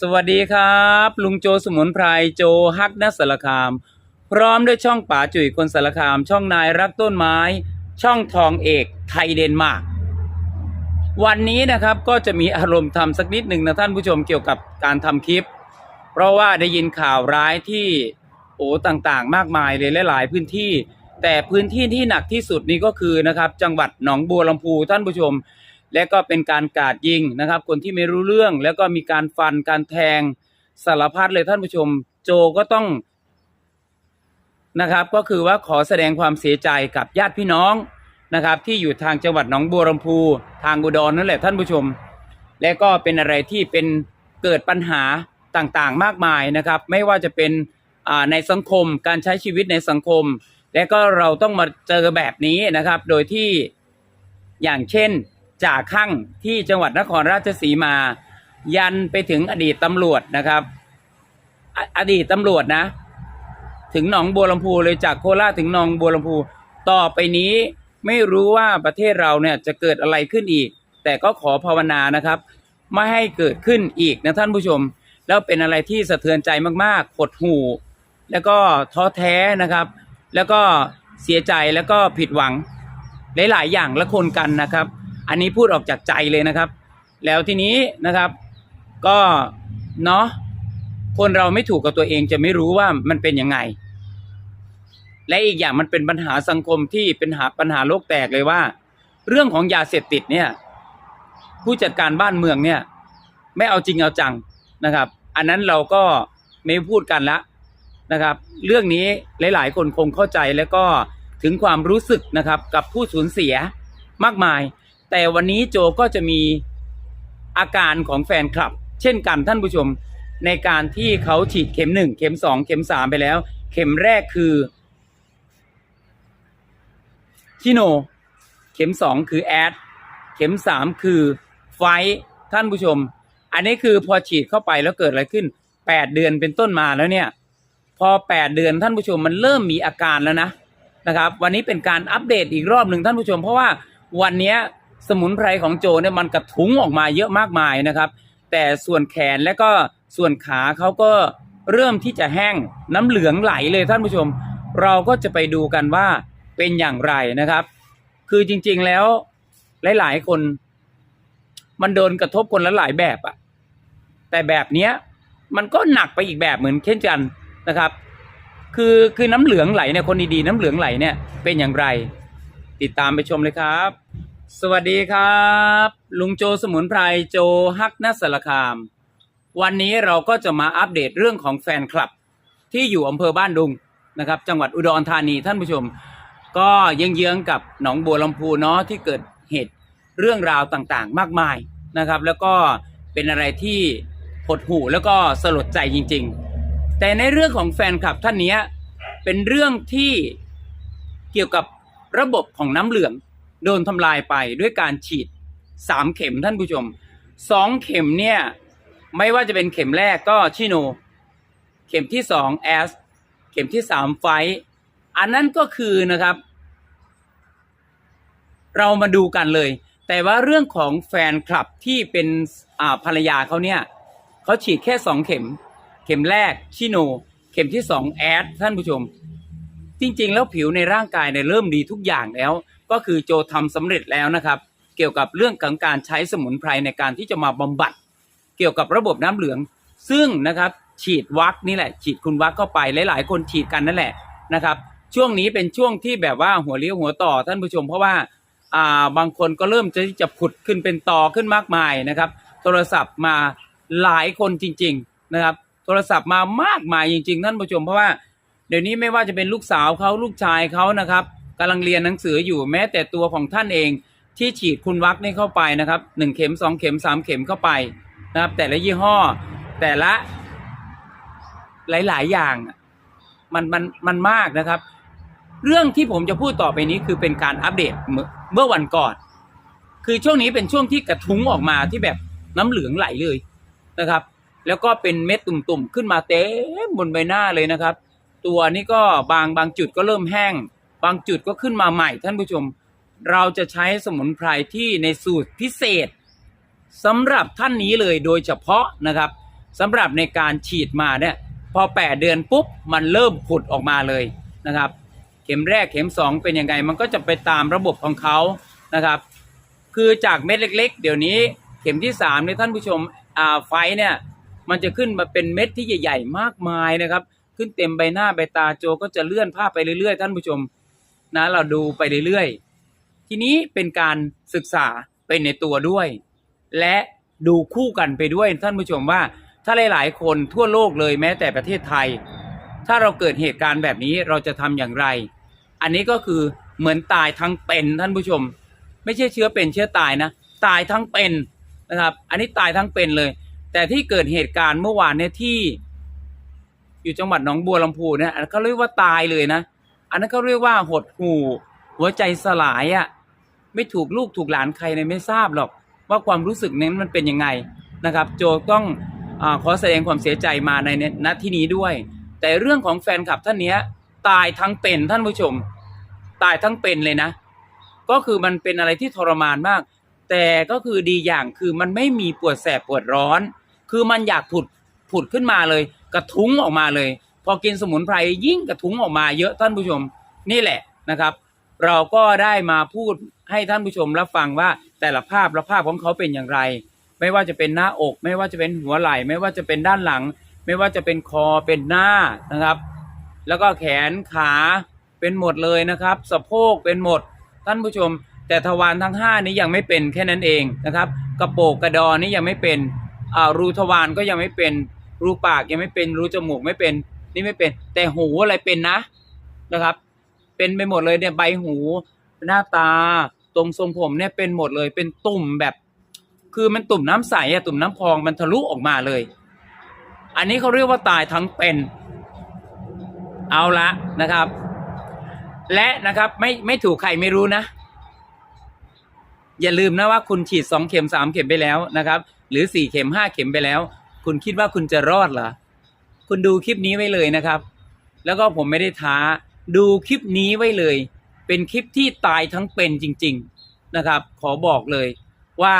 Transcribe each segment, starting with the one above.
สวัสดีครับ ลุงโจสมุนไพรโจฮักนัสารคาม พร้อมด้วยช่องป๋าจุ๋ยคนสารคาม ช่องนายรักต้นไม้ ช่องทองเอกไทยเดนมาร์กวันนี้นะครับก็จะมีอารมณ์ทำสักนิดหนึ่งนะท่านผู้ชมเกี่ยวกับการทำคลิป เพราะว่าได้ยินข่าวร้ายที่โอ้ต่างๆ มากมายเลยหลายพื้นที่ แต่พื้นที่ที่หนักที่สุดนี้ก็คือนะครับจังหวัดหนองบัวลำพูท่านผู้ชม และก็เป็นการกาดยิงนะครับ คนที่ไม่รู้เรื่องแล้วก็มีการฟันการแทงสารพัดเลยท่านผู้ชม โจก็ต้องนะครับ ก็คือว่าขอแสดงความเสียใจกับญาติพี่น้องนะครับ ที่อยู่ทางจังหวัดหนองบัวลำพู ทางอุดรนั่นแหละท่านผู้ชม และก็เป็นอะไรที่เป็นเกิดปัญหาต่างๆ มากมายนะครับ ไม่ว่าจะเป็นในสังคมการใช้ชีวิตในสังคม และก็เราต้องมาเจอแบบนี้นะครับ โดยที่อย่างเช่น จ่าข้างที่จังหวัดนครราชสีมา ยันไปถึงอดีตตำรวจนะครับออดีตตำรวจนะ ถึงหนองบัวลำพูเลยจากโคราชถึงหนองบัวลำพู ต่อไปนี้ไม่รู้ว่าประเทศเราเนี่ยจะเกิดอะไรขึ้นอีก แต่ก็ขอภาวนานะครับ ไม่ให้เกิดขึ้นอีกนะท่านผู้ชม แล้วเป็นอะไรที่สะเทือนใจมากๆหดหู่ แล้วก็ท้อแท้นะครับ แล้วก็เสียใจแล้วก็ผิดหวังหลายๆอย่างละคนกันนะครับ อันนี้พูดออกจากใจเลยนะครับ แล้วทีนี้นะครับ ก็เนาะคนเราไม่ถูกกับตัวเองจะไม่รู้ว่ามันเป็นยังไง และอีกอย่างมันเป็นปัญหาสังคมที่เป็นหาปัญหาโลกแตกเลยว่า เรื่องของยาเสพติดเนี่ย ผู้จัดการบ้านเมืองเนี่ย ไม่เอาจริงเอาจังนะครับ อันนั้นเราก็ไม่พูดกันละนะครับ เรื่องนี้หลาย ๆ คนคงเข้าใจแล้วก็ถึงความรู้สึกนะครับกับผู้สูญเสียมากมาย แต่วันนี้โจก็จะมีอาการของแฟนคลับ เช่นกันท่านผู้ชมในการที่เขาฉีดเข็มหนึ่งเข็มสองเข็มสามไปแล้ว เข็มแรกคือชิโน เข็มสองคือแอดเข็มสามคือไฟท่านผู้ชม อันนี้คือพอฉีดเข้าไปแล้วเกิดอะไรขึ้นแปดเดือนเป็นต้นมาแล้วเนี่ย พอแปดเดือนท่านผู้ชมมันเริ่มมีอาการแล้วนะนะครับ วันนี้เป็นการอัปเดตอีกรอบหนึ่งท่านผู้ชม เพราะว่าวันนี้ สมุนไพรของโจเนี่ยมันกระทุ้งออกมาเยอะมากมายนะครับ แต่ส่วนแขนและก็ส่วนขาเขาก็เริ่มที่จะแห้งน้ำเหลืองไหลเลยท่านผู้ชม เราก็จะไปดูกันว่าเป็นอย่างไรนะครับ คือจริงๆแล้วหลายๆคน มันโดนกระทบคนละหลายแบบอะแต่แบบเนี้ยมันก็หนักไปอีกแบบเหมือนเช่นกันนะครับ คือคือน้ำเหลืองไหลเนี่ยคนดีๆน้ำเหลืองไหลเนี่ยเป็นอย่างไร ติดตามไปชมเลยครับ สวัสดีครับ ลุงโจสมุนไพรโจฮักนัสารคาม วันนี้เราก็จะมาอัปเดตเรื่องของแฟนคลับ ที่อยู่อำเภอบ้านดุงนะครับ จังหวัดอุดรธานีท่านผู้ชม ก็เยื้องกับหนองบัวลำพูเนาะที่เกิดเหตุเรื่องราวต่างๆ มากมายนะครับ แล้วก็เป็นอะไรที่หดหู่แล้วก็สลดใจจริง ๆ แต่ในเรื่องของแฟนคลับท่านนี้เป็นเรื่องที่เกี่ยวกับระบบของน้ำเหลือง โดนทำลายไปด้วยการฉีดสามเข็มท่านผู้ชมสองเข็มเนี่ย ไม่ว่าจะเป็นเข็มแรกก็ชิโน เข็มที่สองแอส เข็มที่สามไฟ อันนั้นก็คือนะครับ เรามาดูกันเลย แต่ว่าเรื่องของแฟนคลับที่เป็นอ่าภรรยาเขาเนี่ยเขาฉีดแค่สองเข็ม เข็มแรกชิโน เข็มที่สองแอดท่านผู้ชม จริง ๆ แล้วผิวในร่างกายเนี่ยเริ่มดีทุกอย่างแล้ว ก็คือโจทำสำเร็จแล้วนะครับ เกี่ยวกับเรื่องของการใช้สมุนไพรในการที่จะมาบำบัด เกี่ยวกับระบบน้ำเหลือง ซึ่งนะครับฉีดวัคนี่แหละ ฉีดคุณวัคเข้าไปหลายๆ คนฉีดกันนั่นแหละนะครับ ช่วงนี้เป็นช่วงที่แบบว่าหัวเลี้ยวหัวต่อท่านผู้ชม เพราะว่าอ่าบางคนก็เริ่มจะจะผุดขึ้นเป็นต่อขึ้นมากมายนะครับ โทรศัพท์มาหลายคนจริง ๆนะครับ โทรศัพท์มามากมายจริง ๆ ท่านผู้ชมเพราะว่าเดี๋ยวนี้ไม่ว่าจะเป็นลูกสาวเขาลูกชายเขานะครับ กำลังเรียนหนังสืออยู่แม้แต่ตัวของท่านเองที่ฉีดคุณวัคนี่เข้าไปนะครับหนึ่งเข็มสองเข็มสามเข็มเข้าไปนะครับ แต่ละยี่ห้อ แต่ละหลาย ๆ อย่างมันมันมันมากนะครับ เรื่องที่ผมจะพูดต่อไปนี้คือเป็นการอัปเดตเมื่อเมื่อวันก่อน คือช่วงนี้เป็นช่วงที่กระทุ้งออกมาที่แบบน้ำเหลืองไหลเลยนะครับ แล้วก็เป็นเม็ดตุ่มๆขึ้นมาเต็มบนใบหน้าเลยนะครับ ตัวนี้ก็บางบางจุดก็เริ่มแห้ง บางจุดก็ขึ้นมาใหม่ท่านผู้ชม เราจะใช้สมุนไพรที่ในสูตรพิเศษสำหรับท่านนี้เลยโดยเฉพาะนะครับสำหรับในการฉีดมาเนี่ยพอ 8 เดือนปุ๊บมันเริ่มผุดออกมาเลยนะครับ เข็มแรกเข็ม 2 เป็นยังไง มันก็จะไปตามระบบของเขานะครับ คือจากเม็ดเล็ก ๆ เดี๋ยวนี้เข็มที่3เนี่ยท่านผู้ชมอ่าไฟเนี่ยมันจะขึ้นมาเป็นเม็ดที่ใหญ่ ๆ มากมายนะครับ ขึ้นเต็มใบหน้าใบตาโจก็จะเลื่อนภาพไปเรื่อยๆ ท่านผู้ชม นะเราดูไปเรื่อยๆ ทีนี้เป็นการศึกษาเป็นในตัวด้วย และดูคู่กันไปด้วยท่านผู้ชมว่า ถ้าหลายๆ คนทั่วโลกเลยแม้แต่ประเทศไทย ถ้าเราเกิดเหตุการณ์แบบนี้เราจะทำอย่างไร อันนี้ก็คือเหมือนตายทั้งเป็นท่านผู้ชม ไม่ใช่เชื้อเป็นเชื้อตายนะ ตายทั้งเป็นนะครับอันนี้ตายทั้งเป็นเลย แต่ที่เกิดเหตุการณ์เมื่อวานเนี่ยที่ อยู่จังหวัดหนองบัวลำพูเนี่ยเขาเรียกว่าตายเลยนะ อันนั้นเขาเรียกว่าหดหู่ หัวใจสลายอะ่ะไม่ถูกลูกถูกหลานใครเนี่ยไม่ทราบหรอก ว่าความรู้สึกนั้นมันเป็นยังไงนะครับ โจต้องอขอแสดงความเสียใจมาในณที่นี้ด้วย แต่เรื่องของแฟนคลับท่านนี้ตายทั้งเป็นท่านผู้ชม ตายทั้งเป็นเลยนะ ก็คือมันเป็นอะไรที่ทรมานมาก แต่ก็คือดีอย่างคือมันไม่มีปวดแสบปวดร้อน คือมันอยากผุดผุดขึ้นมาเลย กระทุ้งออกมาเลย พอกินสมุนไพรยิ่งกระทุ้งออกมาเยอะท่านผู้ชมนี่แหละนะครับ เราก็ได้มาพูดให้ท่านผู้ชมรับฟังว่าแต่ละภาพละภาพของเขาเป็นอย่างไร ไม่ว่าจะเป็นหน้าอก ไม่ว่าจะเป็นหัวไหล่ ไม่ว่าจะเป็นด้านหลัง ไม่ว่าจะเป็นคอเป็นหน้านะครับ แล้วก็แขนขาเป็นหมดเลยนะครับ สะโพกเป็นหมด ท่านผู้ชม แต่ทวารทั้งห้านี้ยังไม่เป็นแค่นั้นเองนะครับ กระโปกกระดอนนี่ยังไม่เป็นรูทวารก็ยังไม่เป็นรูปากยังไม่เป็นรูจมูกไม่เป็น นี่ไม่เป็น แต่หูอะไรเป็นนะนะครับ เป็นไปหมดเลยเนี่ยใบหูหน้าตา ตรงทรงผมเนี่ยเป็นหมดเลยเป็นตุ่มแบบ คือมันตุ่มน้ำใสอะตุ่มน้ำพองมันทะลุออกมาเลย อันนี้เขาเรียกว่าตายทั้งเป็น เอาละนะครับ และนะครับไม่ไม่ถูกใครไม่รู้นะอย่าลืมนะว่าคุณฉีดสองเข็มสามเข็มไปแล้วนะครับ หรือสี่เข็มห้าเข็มไปแล้ว คุณคิดว่าคุณจะรอดเหรอ คุณดูคลิปนี้ไว้เลยนะครับ แล้วก็ผมไม่ได้ท้าดูคลิปนี้ไว้เลย เป็นคลิปที่ตายทั้งเป็นจริง ๆนะครับ ขอบอกเลยว่า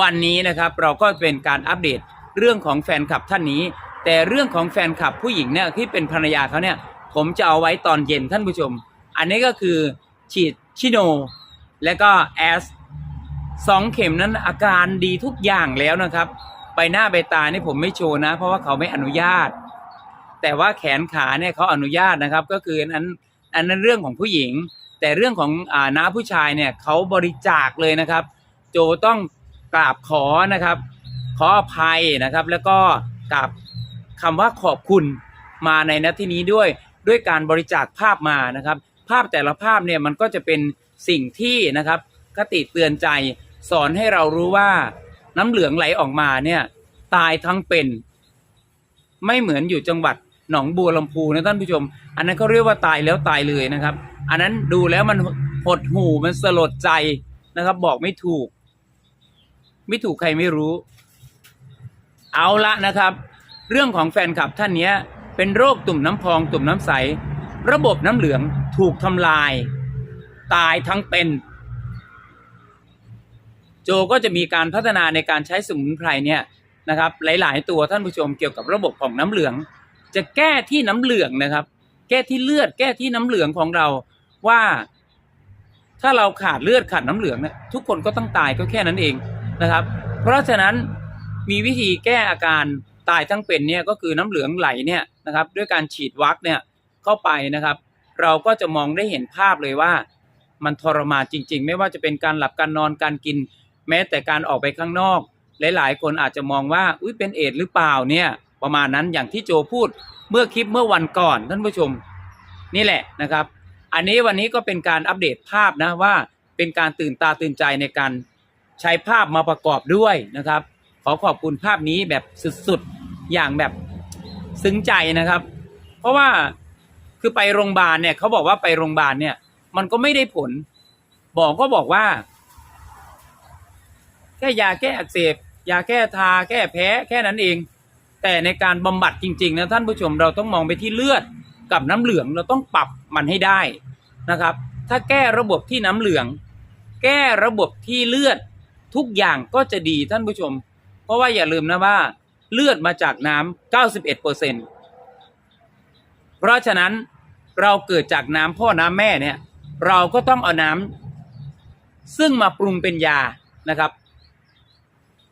วันนี้นะครับเราก็เป็นการอัปเดตเรื่องของแฟนคลับท่านนี้ แต่เรื่องของแฟนคลับผู้หญิงเนี่ยที่เป็นภรรยาเขาเนี่ย ผมจะเอาไว้ตอนเย็นท่านผู้ชม อันนี้ก็คือฉีดชิโน และก็แอสสองเข็มนั้นอาการดีทุกอย่างแล้วนะครับ ใบหน้าใบตานี่ผมไม่โชว์นะ เพราะว่าเขาไม่อนุญาต แต่ว่าแขนขาเนี่ยเขาอนุญาตนะครับ ก็คืออันนั้นอันนั้นเรื่องของผู้หญิง แต่เรื่องของอ่าน้าผู้ชายเนี่ยเขาบริจาคเลยนะครับ โจต้องกราบขอนะครับ ขออภัยนะครับ แล้วก็กราบคำว่าขอบคุณมาในนาทีนี้ด้วยด้วยการบริจาคภาพมานะครับ ภาพแต่ละภาพเนี่ยมันก็จะเป็นสิ่งที่นะครับคติเตือนใจสอนให้เรารู้ว่า น้ำเหลืองไหลออกมาเนี่ย ตายทั้งเป็น ไม่เหมือนอยู่จังหวัดหนองบัวลำพูนะท่านผู้ชม อันนั้นเขาเรียกว่าตายแล้วตายเลยนะครับ อันนั้นดูแล้วมันหดหูมันสลดใจนะครับ บอกไม่ถูก ไม่ถูกใครไม่รู้ เอาละนะครับ เรื่องของแฟนคลับท่านเนี้ยเป็นโรคตุ่มน้ำพองตุ่มน้ำใส ระบบน้ำเหลืองถูกทำลาย ตายทั้งเป็น โจก็จะมีการพัฒนาในการใช้สมุนไพรเนี่ยนะครับหลาย ๆ ตัวท่านผู้ชมเกี่ยวกับระบบของน้ำเหลือง จะแก้ที่น้ำเหลืองนะครับ แก้ที่เลือดแก้ที่น้ำเหลืองของเราว่า ถ้าเราขาดเลือดขาดน้ำเหลืองเนี่ยทุกคนก็ต้องตายก็แค่นั้นเองนะครับ เพราะฉะนั้นมีวิธีแก้อาการตายทั้งเป็นเนี่ยก็คือน้ำเหลืองไหลเนี่ยนะครับด้วยการฉีดวัคเนี่ยเข้าไปนะครับ เราก็จะมองได้เห็นภาพเลยว่า มันทรมานจริง ๆ ไม่ว่าจะเป็นการหลับการนอนการกิน แม้แต่การออกไปข้างนอก หลาย ๆ คนอาจจะมองว่าอุ้ยเป็นเอดหรือเปล่าเนี่ยประมาณนั้นอย่างที่โจพูดเมื่อคลิปเมื่อวันก่อนท่านผู้ชม นี่แหละนะครับ อันนี้วันนี้ก็เป็นการอัปเดตภาพนะว่าเป็นการตื่นตาตื่นใจในการใช้ภาพมาประกอบด้วยนะครับ ขอขอบคุณภาพนี้แบบสุดๆอย่างแบบซึ้งใจนะครับ เพราะว่าคือไปโรงพยาบาลเนี่ยเขาบอกว่าไปโรงพยาบาลเนี่ย มันก็ไม่ได้ผล บอกก็บอกว่า แค่ยาแก้อักเสบยาแก้ทาแก้แพ้แค่นั้นเอง แต่ในการบำบัดจริงๆนะท่านผู้ชมเราต้องมองไปที่เลือดกับน้ำเหลืองเราต้องปรับมันให้ได้นะครับ ถ้าแก้ระบบที่น้ำเหลือง แก้ระบบที่เลือดทุกอย่างก็จะดีท่านผู้ชม เพราะว่าอย่าลืมนะว่า เลือดมาจากน้ำ91เปอร์เซ็นเพราะฉะนั้นเราเกิดจากน้ำพ่อน้ำแม่เนี่ย เราก็ต้องเอาน้ำซึ่งมาปรุงเป็นยานะครับ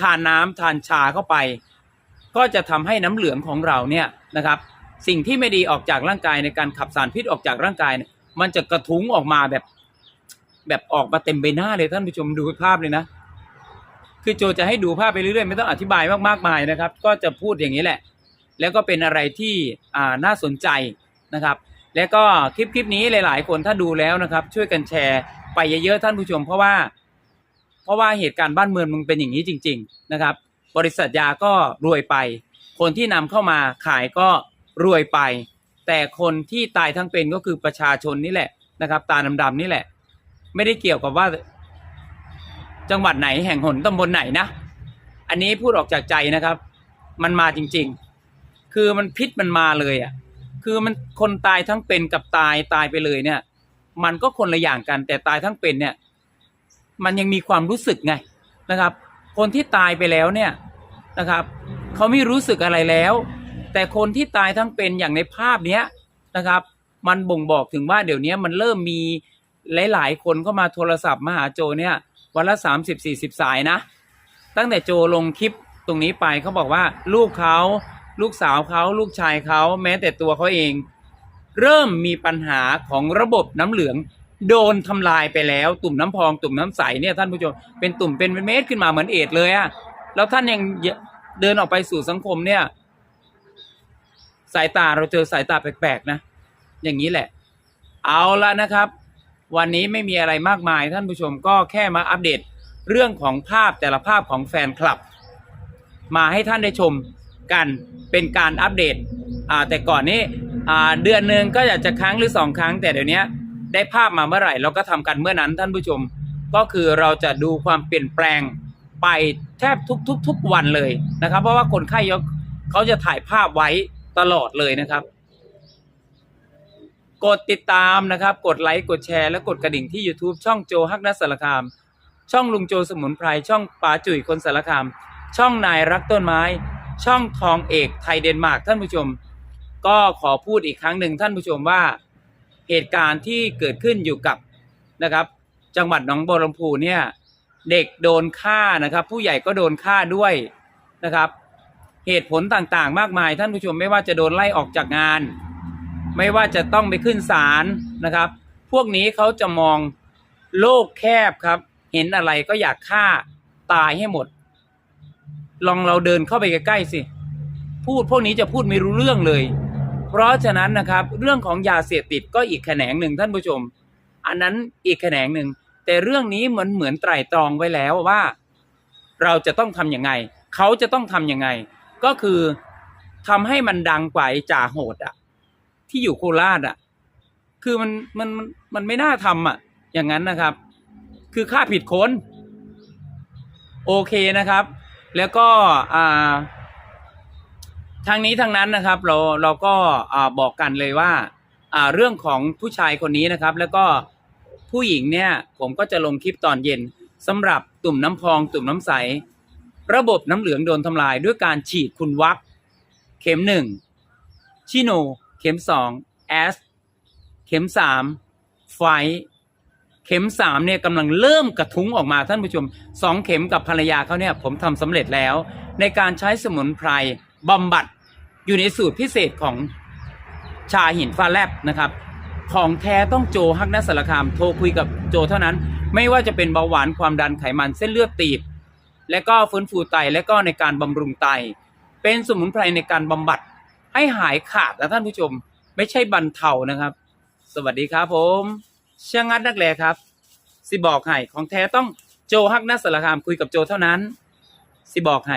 ทานน้ำทานชาเข้าไป ก็จะทำให้น้ำเหลืองของเราเนี่ยนะครับสิ่งที่ไม่ดีออกจากร่างกายในการขับสารพิษออกจากร่างกายเนี่ยมันจะกระทุ้งออกมาแบบ แบบออกมาเต็มใบหน้าเลยท่านผู้ชมดูภาพเลยนะ คือโจจะให้ดูภาพไปเรื่อยๆไม่ต้องอธิบายมากๆมายนะครับ ก็จะพูดอย่างนี้แหละ แล้วก็เป็นอะไรที่อ่าน่าสนใจนะครับ แล้วก็คลิปคลิปนี้หลาย ๆ คนถ้าดูแล้วนะครับ ช่วยกันแชร์ไปเยอะๆท่านผู้ชม เพราะว่า เพราะว่าเหตุการณ์บ้านเมืองมันเป็นอย่างนี้จริง ๆ นะครับ บริษัทยาก็รวยไป คนที่นำเข้ามาขายก็รวยไป แต่คนที่ตายทั้งเป็นก็คือประชาชนนี่แหละนะครับ ตาดำๆนี่แหละ ไม่ได้เกี่ยวกับว่า จังหวัดไหนแห่งหนตำบลไหนนะ อันนี้พูดออกจากใจนะครับ มันมาจริง ๆ คือมันพิษมันมาเลยอะ คือมันคนตายทั้งเป็นกับตายตายไปเลยเนี่ย มันก็คนละอย่างกันแต่ตายทั้งเป็นเนี่ย มันยังมีความรู้สึกไงนะครับ คนที่ตายไปแล้วเนี่ยนะครับเขาไม่รู้สึกอะไรแล้ว แต่คนที่ตายทั้งเป็นอย่างในภาพเนี้ยนะครับ มันบ่งบอกถึงว่าเดี๋ยวนี้มันเริ่มมีหลาย ๆ คนเข้ามาโทรศัพท์มาหาโจเนี่ยวันละสามสิบสี่สิบสายนะ ตั้งแต่โจลงคลิปตรงนี้ไปเขาบอกว่าลูกเขาลูกสาวเขาลูกชายเขาแม้แต่ตัวเขาเอง เริ่มมีปัญหาของระบบน้ำเหลือง โดนทำลายไปแล้ว ตุ่มน้ำพองตุ่มน้ำใสเนี่ยท่านผู้ชมเป็นตุ่มเป็นเม็ดขึ้นมาเหมือนเอดเลยอะแล้วท่านยังเดินออกไปสู่สังคมเนี่ย สายตาเราเจอสายตาแปลกๆนะ อย่างนี้แหละ เอาละนะครับ วันนี้ไม่มีอะไรมากมาย ท่านผู้ชมก็แค่มาอัปเดตเรื่องของภาพแต่ละภาพของแฟนคลับ มาให้ท่านได้ชมกันเป็นการอัปเดตแต่ก่อนนี้เดือนหนึ่งก็อยากจะครั้งหรือสองครั้งแต่เดี๋ยวนี้ ได้ภาพมาเมื่อไหร่ เราก็ทำกันเมื่อนั้นท่านผู้ชม ก็คือเราจะดูความเปลี่ยนแปลงไปแทบทุกทุกทุกวันเลยนะครับ เพราะว่าคนไข้เขาจะถ่ายภาพไว้ตลอดเลยนะครับ กดติดตามนะครับ กดไลค์กดแชร์และกดกระดิ่งที่ YouTube ช่องโจฮักนัสสารคาม ช่องลุงโจสมุนไพรช่องป๋าจุ๋ยคนสารคาม ช่องนายรักต้นไม้ ช่องทองเอกไทยเดนมาร์กท่านผู้ชม ก็ขอพูดอีกครั้งหนึ่งท่านผู้ชมว่า เหตุการณ์ที่เกิดขึ้นอยู่กับนะครับ จังหวัดหนองบัวลำพูเนี่ยเด็กโดนฆ่านะครับ ผู้ใหญ่ก็โดนฆ่าด้วยนะครับ เหตุผลต่างๆ มากมายท่านผู้ชมไม่ว่าจะโดนไล่ออกจากงาน ไม่ว่าจะต้องไปขึ้นศาลนะครับ พวกนี้เขาจะมองโลกแคบครับ เห็นอะไรก็อยากฆ่าตายให้หมด ลองเราเดินเข้าไปใกล้ๆสิ พูดพวกนี้จะพูดไม่รู้เรื่องเลย เพราะฉะนั้นนะครับ เรื่องของยาเสพติดก็อีกแขนงหนึ่งท่านผู้ชม อันนั้นอีกแขนงหนึ่งแต่เรื่องนี้เหมือนเหมือนไตรตรองไว้แล้วว่า เราจะต้องทำยังไง เขาจะต้องทำยังไง ก็คือทำให้มันดังกว่าไอ้จ่าโหดอะที่อยู่โคราชอะคือมันมันมันมันไม่น่าทำอะอย่างนั้นนะครับ คือฆ่าผิดคน โอเคนะครับ แล้วก็อ่า ทางนี้ทางนั้นนะครับเราเราก็บอกกันเลยว่าอ่าเรื่องของผู้ชายคนนี้นะครับ แล้วก็ผู้หญิงเนี่ยผมก็จะลงคลิปตอนเย็นสำหรับตุ่มน้ำพองตุ่มน้ำใส ระบบน้ำเหลืองโดนทำลายด้วยการฉีดคุณวัคเข็มหนึ่งชิโน เข็มสองแอสเข็มสามไฟเข็มสามเนี่ยกำลังเริ่มกระทุ้งออกมาท่านผู้ชมสองเข็มกับภรรยาเขาเนี่ยผมทำสำเร็จแล้ว ในการใช้สมุนไพรบำบัด อยู่ในสูตรพิเศษของชาหินฟ้าแลบนะครับ ของแท้ต้องโจฮักนัสสารคามโทรคุยกับโจเท่านั้น ไม่ว่าจะเป็นเบาหวานความดันไขมันเส้นเลือดตีบ และก็ฟื้นฟูไตและก็ในการบำรุงไต เป็นสมุนไพรในการบำบัดให้หายขาดนะท่านผู้ชม ไม่ใช่บรรเทานะครับ สวัสดีครับผมเชียงงัดนักแลครับ สิบอกให้ของแท้ต้องโจฮักนัสสารคามคุยกับโจเท่านั้น สิบอกให้